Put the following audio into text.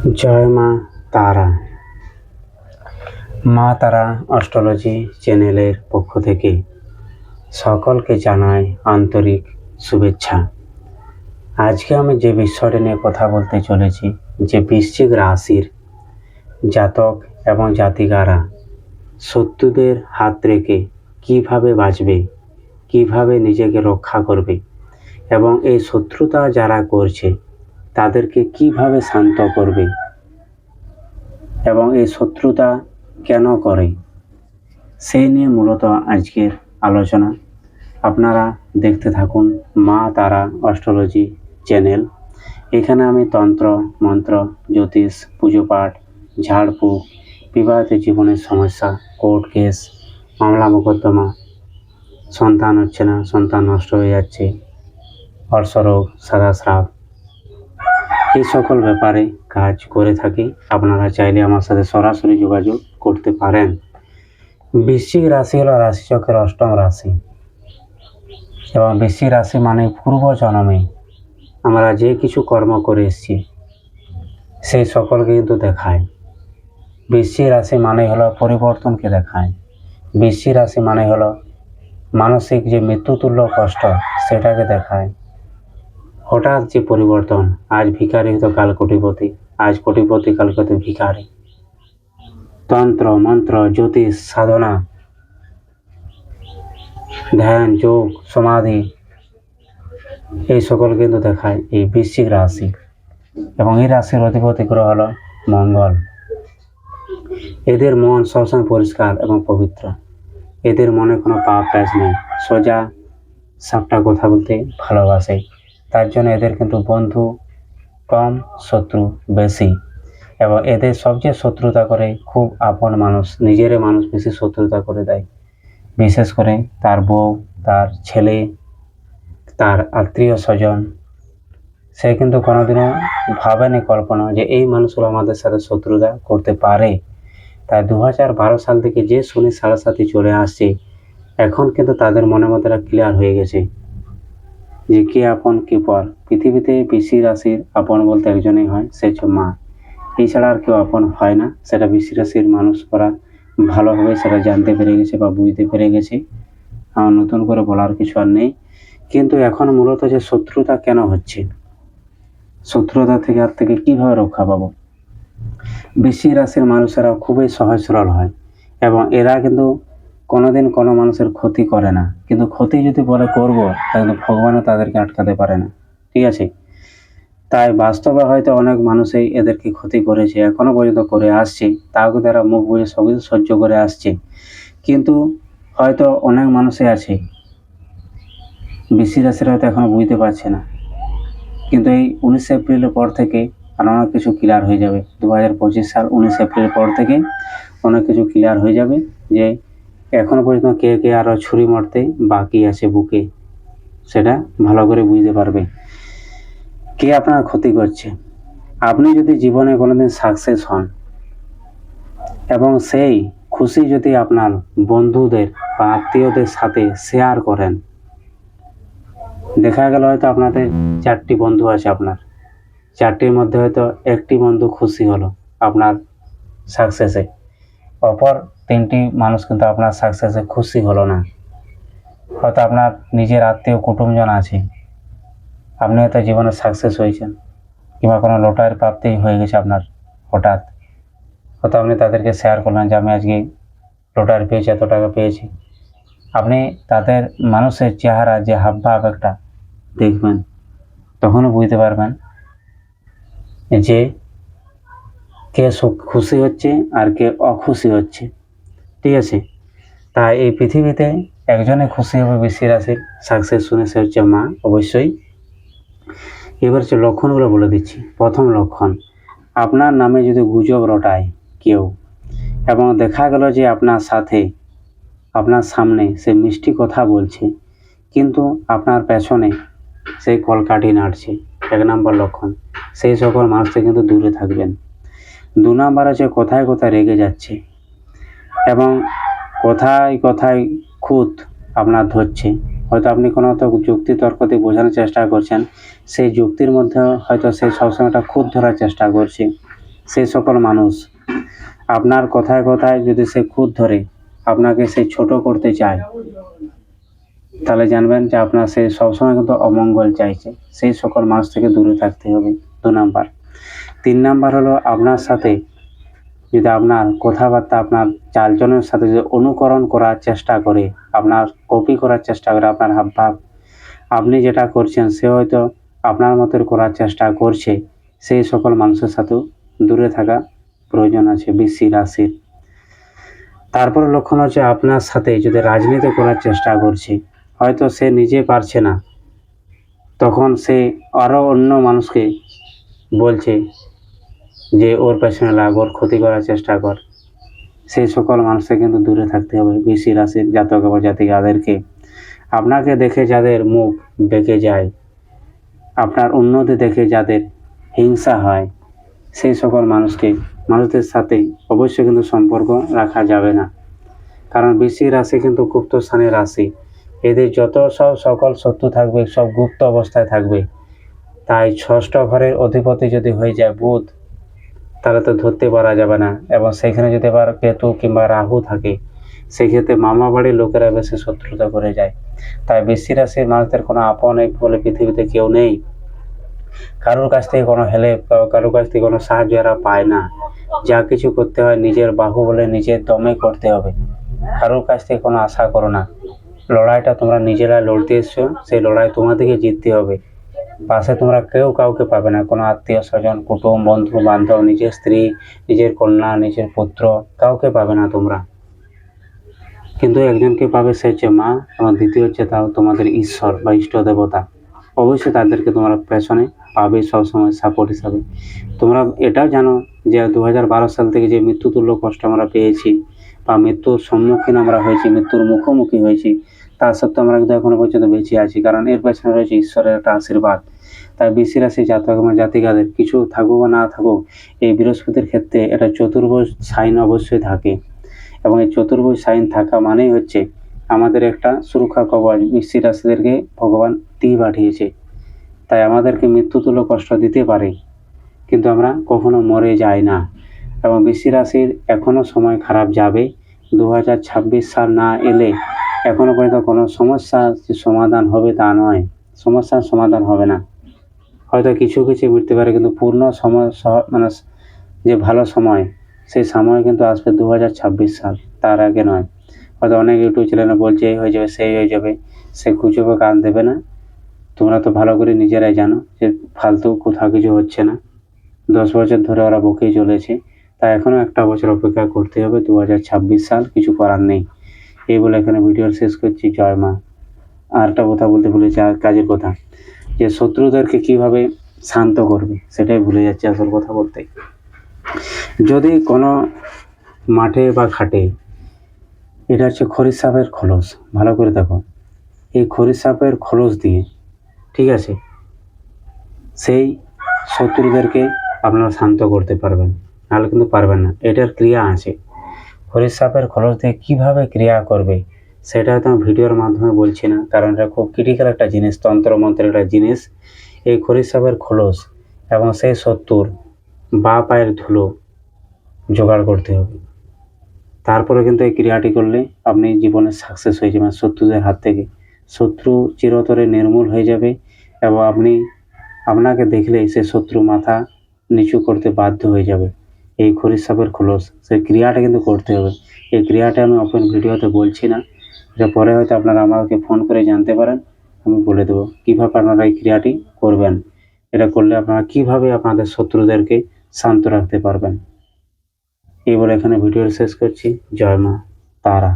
জয় মা তারা। মা তারা অস্ট্রোলজি চ্যানেলের পক্ষ থেকে সকলকে জানায় আন্তরিক শুভেচ্ছা। আজকে আমি যে বিষয়টা নিয়ে কথা বলতে চলেছি, যে বৃশ্চিক রাশির জাতক এবং জাতিকারা শত্রুদের হাত রেখে কীভাবে বাঁচবে, কীভাবে নিজেকে রক্ষা করবে এবং এই শত্রুতা যারা করছে তাদেরকে কীভাবে শান্ত করবে? এবং এই শত্রুতা কেন করে? সেই নিয়ে মূলত আজকের আলোচনা। আপনারা দেখতে থাকুন মা তারা অস্ট্রোলজি চ্যানেল। এখানে আমি তন্ত্র, মন্ত্র, জ্যোতিষ, পুজো পাঠ ঝাড়ফুঁক বিবাহিত জীবনের সমস্যা, কোর্ট কেস, মামলা মোকদ্দমা, সন্তান হচ্ছে না, সন্তান নষ্ট হয়ে যাচ্ছে অর্শরোগ সাদা স্রাব এই সকল ব্যাপারে কাজ করে থাকি। আপনারা চাইলে আমার সাথে সরাসরি যোগাযোগ করতে পারেন। বৃশ্চিক রাশি হলো রাশিচক্রের অষ্টম রাশি। এবং বৃশ্চিক রাশি মানে পূর্ব জন্মে আমরা যে কিছু কর্ম করে এসেছি, সেই সকলকে কিন্তু দেখায়। বৃশ্চিক রাশি মানে হলো পরিবর্তনকে দেখায়। বৃশ্চিক রাশি মানে হলো মানসিক যে মৃত্যুতুল্য কষ্ট, সেটাকে দেখায়। হঠাৎ যে পরিবর্তন, আজ ভিখারি হতো কাল কোটিপতি, আজ কোটিপতি কাল হতো ভিখারি। তন্ত্র, মন্ত্র, জ্যোতিষ, সাধনা, ধ্যান, যোগ, সমাধি, এই সকল কিন্তু দেখায় এই বৃশ্চিক রাশি। এবং এই রাশির অধিপতি গ্রহ হল মঙ্গল। এদের মন সবসময় পরিষ্কার এবং পবিত্র। এদের মনে কোনো পাপ টাচ নেই। সোজা, সাপটা কথা বলতে ভালোবাসে। তার জন্য এদের কিন্তু বন্ধু কম, শত্রু বেশি। এবং এদের সবচেয়ে শত্রুতা করে খুব আপন মানুষ নিজের মানুষ বেশি শত্রুতা করে দেয়। বিশেষ করে তার বউ, তার ছেলে, তার আত্মীয় স্বজন। সে কিন্তু কোনোদিনও ভাবেনি কল্পনা যে এই মানুষগুলো আমাদের সাথে শত্রুতা করতে পারে। তাই দু হাজার বারো সাল থেকে যে শনি সাড়ে সাথে চলে আসছে, এখন কিন্তু তাদের মনের মধ্যে ক্লিয়ার হয়ে গেছে। যে কে আপন কে পর? পৃথিবীতে বেশি রাশির আপন বলতে একজনই হয়, সে হচ্ছে মা। এছাড়া আর কেউ আপন হয় না। সেটা বেশি রাশির মানুষ করা ভালোভাবে সেটা জানতে পেরে গেছে বা বুঝতে পেরে গেছে। আমার নতুন করে বলার কিছু আর নেই। কিন্তু এখন মূলত যে শত্রুতা কেন হচ্ছে? শত্রুতা থেকে আর থেকে কীভাবে রক্ষা পাবো? বেশি রাশির মানুষেরা খুবই সহজ সরল হয়। এবং এরা কিন্তু কোনোদিন কোনো মানুষের ক্ষতি করে না। কিন্তু ক্ষতি যদি পরে করব, তাহলে ভগবানও তাদেরকে আটকাতে পারে না। ঠিক আছে? তাই বাস্তবে হয়তো অনেক মানুষই এদেরকে ক্ষতি করেছে এখনও পর্যন্ত করে আসছে। তাও এরা মুখ বুঝে সব কিছু সহ্য করে আসছে। কিন্তু হয়তো অনেক মানুষই আছে বেশি রাশিরা হয়তো এখনও বুঝতে পারছে না। কিন্তু এই উনিশে এপ্রিলের পর থেকে আর অনেক কিছু ক্লিয়ার হয়ে যাবে। দু হাজার পঁচিশ সাল উনিশ এপ্রিলের পর থেকে অনেক কিছু ক্লিয়ার হয়ে যাবে যে এখনও পর্যন্ত কে কে আরও ছুরি মারতে বাকি আছে বুকে। সেটা ভালো করে বুঝতে পারবে। কে আপনার ক্ষতি করছে? আপনি যদি জীবনে কোনোদিন সাকসেস হন, এবং সেই খুশি যদি আপনার বন্ধুদের বা আত্মীয়দের সাথে শেয়ার করেন, দেখা গেল হয়তো আপনাদের চারটি বন্ধু আছে আপনার। চারটির মধ্যে হয়তো একটি বন্ধু খুশি হলো আপনার সাকসেসে অপর তিনটি মানুষ কিন্তু আপনার সাকসেসে খুশি হলো না। হয়তো আপনার নিজের আত্মীয়, কুটুমজন আছে। আপনি হয়তো জীবনে সাকসেস হয়েছেন কিংবা কোনো লটারির প্রাপ্তি হয়ে গেছে আপনার হঠাৎ। হয়তো আপনি তাদেরকে শেয়ার করলেন যে, আমি আজকে লটারি পেয়েছি, এত টাকা পেয়েছি। আপনি তাদের মানুষের চেহারা যে হাবভাব একটা দেখবেন, তখনও বুঝতে পারবেন যে কে খুশি হচ্ছে আর কে অখুশি হচ্ছে। ঠিক আছে? তাই এই পৃথিবীতে একজনে খুশি হবে বেশি রাশির সাকসেস শুনে সে হচ্ছে মা, অবশ্যই। এবার হচ্ছে লক্ষণগুলো বলে দিচ্ছি। প্রথম লক্ষণ, আপনার নামে যদি গুজব রটায় কেউ, এবং দেখা গেল যে আপনার সাথে, আপনার সামনে সে মিষ্টি কথা বলছে, কিন্তু আপনার পেছনে সেই কলকাঠি নাড়ছে। এক নম্বর লক্ষণ, সেই সকল মানুষ থেকে কিন্তু দূরে থাকবেন। দু নম্বর আছে কোথায় কোথায় রেগে যাচ্ছে। এবং কোথায় কোথায় খুঁত আপনার ধরছে। হয়তো আপনি কোনো তো যুক্তি তর্ক দিয়ে বোঝানোর চেষ্টা করছেন। সেই যুক্তির মধ্যে হয়তো সে সবসময় একটা খুঁত ধরার চেষ্টা করছে। সেই সকল মানুষ। আপনার কথায় কথায় যদি সে খুঁত ধরে, আপনাকে সে ছোট করতে চায়, তাহলে জানবেন যে আপনার সে সবসময় কিন্তু অমঙ্গল চাইছে। সেই সকল মানুষ থেকে দূরে থাকতে হবে। দু নাম্বার। তিন নাম্বার হলো আপনার সাথে যদি আপনার কথাবার্তা আপনার চারজনের সাথে যদি অনুকরণ করার চেষ্টা করে, আপনার কপি করার চেষ্টা করে, আপনার হাবভাব, আপনি যেটা করছেন সে হয়তো আপনার মতোর করার চেষ্টা করছে। সেই সকল মানুষের সাথেও দূরে থাকা প্রয়োজন আছে, বৃষ্টি রাশির তারপরে লক্ষণ হচ্ছে আপনার সাথে যদি রাজনীতি করার চেষ্টা করছে, হয়তো সে নিজে পারছে না। তখন সে আরও অন্য মানুষকে বলছে যে ওর পেছনে লাগ, ওর ক্ষতি করার চেষ্টা কর। সেই সকল মানুষকে কিন্তু দূরে থাকতে হবে। বৃষ্টি রাশির জাতক বা জাতিকাদেরকে। আপনাকে দেখে যাদের মুখ বেঁকে যায়, আপনার উন্নতি দেখে যাদের হিংসা হয়, সেই সকল মানুষকে, মানুষদের সাথে অবশ্যই কিন্তু সম্পর্ক রাখা যাবে না। কারণ বৃশ্চিক রাশি কিন্তু গুপ্ত স্থানের রাশি। এদের যত সব সকল শত্রু থাকবে, সব গুপ্ত অবস্থায় থাকবে। তাই ষষ্ঠ ঘরের অধিপতি যদি হয়ে যায় বুধ তাহলে তো ধরতে পারা যাবে না। এবং সেখানে যদি আবার কেতু কিংবা রাহু থাকে সেক্ষেত্রে মামা বাড়ির লোকেরা বেশি শত্রুতা করে যায়। তাই বৃষ্টি রাশির মানুষদের কোনো আপন এক বলে পৃথিবীতে কেউ নেই। কারোর কাছ থেকে কোনো হেল্প কারোর কাছ থেকে কোনো সাহায্য এরা পায় না। যা কিছু করতে হয় নিজের বাহু বলে নিজের দমে করতে হবে। কারোর কাছ থেকে কোনো আশা করো না। লড়াইটা তোমরা নিজেরা লড়তে এসছো, সেই লড়াই তোমাদেরকে জিততে হবে। পাশে তোমরা কেউ কাউকে পাবে না। কোনো আত্মীয় স্বজন, কুটুম, বন্ধু, বান্ধব, নিজের স্ত্রী, নিজের কন্যা, নিজের পুত্র, কাউকে পাবে না তোমরা। কিন্তু একজনকে পাবে সে হচ্ছে মা, এবং দ্বিতীয় হচ্ছে তাও তোমাদের ঈশ্বর বা ইষ্ট দেবতা অবশ্যই তাদেরকে তোমরা পেছনে পাবে, সবসময় সাপোর্ট হিসাবে। তোমরা এটাও জানো যে দু হাজার বারো সাল থেকে যে মৃত্যুতুল্য কষ্ট আমরা পেয়েছি, বা মৃত্যুর সম্মুখীন আমরা হয়েছি, মৃত্যুর মুখোমুখি হয়েছি তা সত্ত্বেও আমরা কিন্তু এখনও পর্যন্ত বেঁচে আছি, কারণ এর পেছনে রয়েছে ঈশ্বরের একটা আশীর্বাদ। তাই বৃষ্টি রাশি জাতক এবং জাতিকাদের, কিছু থাকুক বা না থাকুক, এই বৃহস্পতির ক্ষেত্রে এটা চতুর্ভুজ সাইন অবশ্যই থাকে। এবং এই চতুর্ভুজ সাইন থাকা মানেই হচ্ছে আমাদের একটা সুরক্ষা কবচ বৃষ্টি রাশিদেরকে ভগবান দিয়ে পাঠিয়েছে। তাই আমাদেরকে মৃত্যুতুল্য কষ্ট দিতে পারে, কিন্তু আমরা কখনো মরে যাই না। এবং বৃষ্টি রাশির এখনও সময় খারাপ যাবে। দু হাজার ছাব্বিশ সাল না এলে এখনও পর্যন্ত কোনো সমস্যা সমাধান হবে তা নয়। সমস্যার সমাধান হবে না। হয়তো কিছু কিছু মিটতে পারে, কিন্তু পূর্ণ সময় মানে যে ভালো সময়, সেই সময় কিন্তু আসবে দু হাজার ছাব্বিশ সাল। তার আগে নয়। হয়তো অনেক ইউটিউব চ্যানেলে বলছে, এই হয়ে যাবে, সেই হয়ে যাবে, সে গুজবে কান দেবে না। তোমরা তো ভালো করে নিজেরাই জানো যে ফালতু কোথাও কিছু হচ্ছে না। দশ বছর ধরে ওরা বকেই চলেছে। তাই এখনও একটা বছর অপেক্ষা করতে হবে দু হাজার ছাব্বিশ সাল, কিছু করার নেই। এই বলে এখানে ভিডিও শেষ করছি, জয় মা। আর একটা কথা বলতে ভুলেছি আর কাজের কথা। যে শত্রুদেরকে কীভাবে শান্ত করবে, সেটাই ভুলে যাচ্ছে আসল কথা বলতে। যদি কোনো মাঠে বা ঘাটে, এটা হচ্ছে খরিদ সাপের খোলস, ভালো করে দেখো। এই খরিদ সাপের খোলস দিয়ে, ঠিক আছে, সেই শত্রুদেরকে আপনারা শান্ত করতে পারবেন, নাহলে কিন্তু পারবেন না। এটার ক্রিয়া আছে। হরিশ সাপের খরচ দিয়ে কীভাবে ক্রিয়া করবে সেটা হয়তো আমি ভিডিওর মাধ্যমে বলছি না। কারণ এটা খুব ক্রিটিক্যাল একটা জিনিস, তন্ত্রমন্ত্রের একটা জিনিস। এই খরিশ সাপের খোলস এবং সেই শত্রুর বা পায়ের ধুলো জোগাড় করতে হবে। তারপরে কিন্তু এই ক্রিয়াটি করলে আপনি জীবনে সাকসেস হয়ে যাবেন শত্রুদের হাত থেকে। শত্রু চিরতরে নির্মূল হয়ে যাবে এবং আপনি, আপনাকে দেখলেই সে শত্রু মাথা নিচু করতে বাধ্য হয়ে যাবে। এই খরিদ সাপের খোলস। সেই ক্রিয়াটা কিন্তু করতে হবে। এই ক্রিয়াটা আমি ওপেন ভিডিওতে বলছি না। এটা পরে হয়তো আপনারা আমাকে ফোন করে জানতে পারেন, আমি বলে দেবো। কীভাবে আপনারা এই ক্রিয়াটি করবেন? এটা করলে আপনারা কীভাবে আপনাদের শত্রুদেরকে শান্ত রাখতে পারবেন? এই বলে এখানে ভিডিও শেষ করছি। জয় মা তারা।